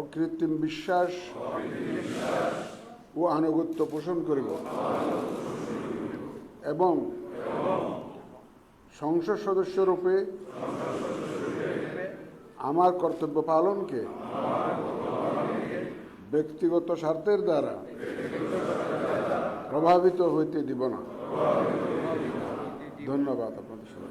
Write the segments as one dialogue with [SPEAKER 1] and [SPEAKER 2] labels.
[SPEAKER 1] অকৃত্রিম বিশ্বাস ও আনুগত্য পোষণ করিব। এবং সংসদ সদস্যরূপে আমার কর্তব্য পালনকে ব্যক্তিগত স্বার্থের দ্বারা প্রভাবিত হইতে দিব না। ধন্যবাদ আপনাদের সবাই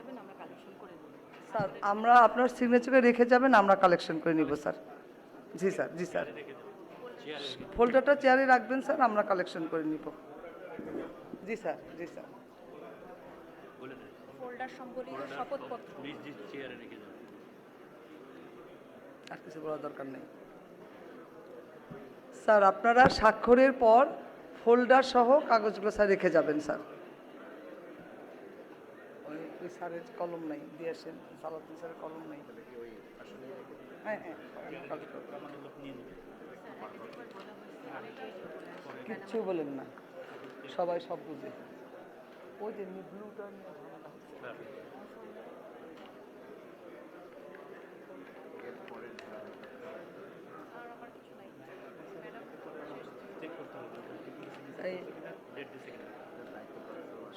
[SPEAKER 2] যাবেন আমরা কালেকশন করে নেব।
[SPEAKER 3] স্যার আমরা আপনার সিগনেচারে রেখে যাবেন আমরা কালেকশন করে নিব স্যার। জি স্যার জি স্যার। ফোল্ডারটা চেয়ারে রাখবেন স্যার আমরা কালেকশন করে নিব। জি স্যার জি স্যার।
[SPEAKER 2] ফোল্ডার সম্বলিত শপথপত্র।
[SPEAKER 3] আর কিছু বলার দরকার নেই। স্যার আপনারা স্বাক্ষরের পর ফোল্ডার সহ কাগজগুলো স্যার রেখে যাবেন স্যার। স্যারের কলম নাই দিয়ে আসেন সালাদিন স্যারের কলম নাই। হ্যাঁ হ্যাঁ কিচ্ছু বলেন না সবাই সব বুঝে। ওই যে ব্লুটা নিয়ে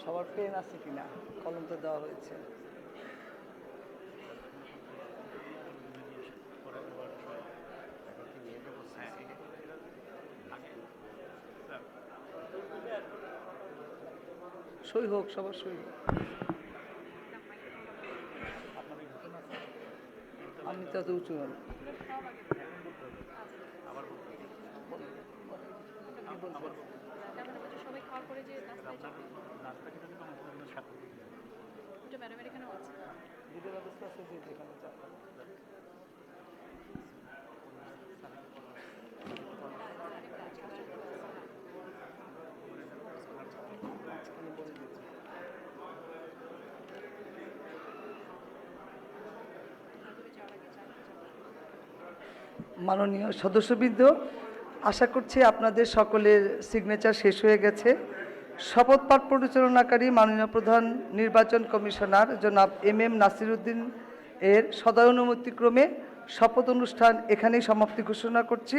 [SPEAKER 3] সবার পেন আছে কিনা? কলম তো দেওয়া হয়েছে। সই হোক, সবার সই আমি তো উঁচু হন
[SPEAKER 2] তারপরে ওটা ম্যাডামের এখানেও আছে।
[SPEAKER 3] ব্যবস্থা আছে যে যেখানে। মাননীয় সদস্যবৃন্দ আশা করছি আপনাদের সকলের সিগনেচার শেষ হয়ে গেছে। শপথ পাঠ পরিচালনাকারী মাননীয় প্রধান নির্বাচন কমিশনার জনাব এম এম নাসিরুদ্দিন এর সদয় অনুমতিক্রমে শপথ অনুষ্ঠান এখানেই সমাপ্তি ঘোষণা করছি।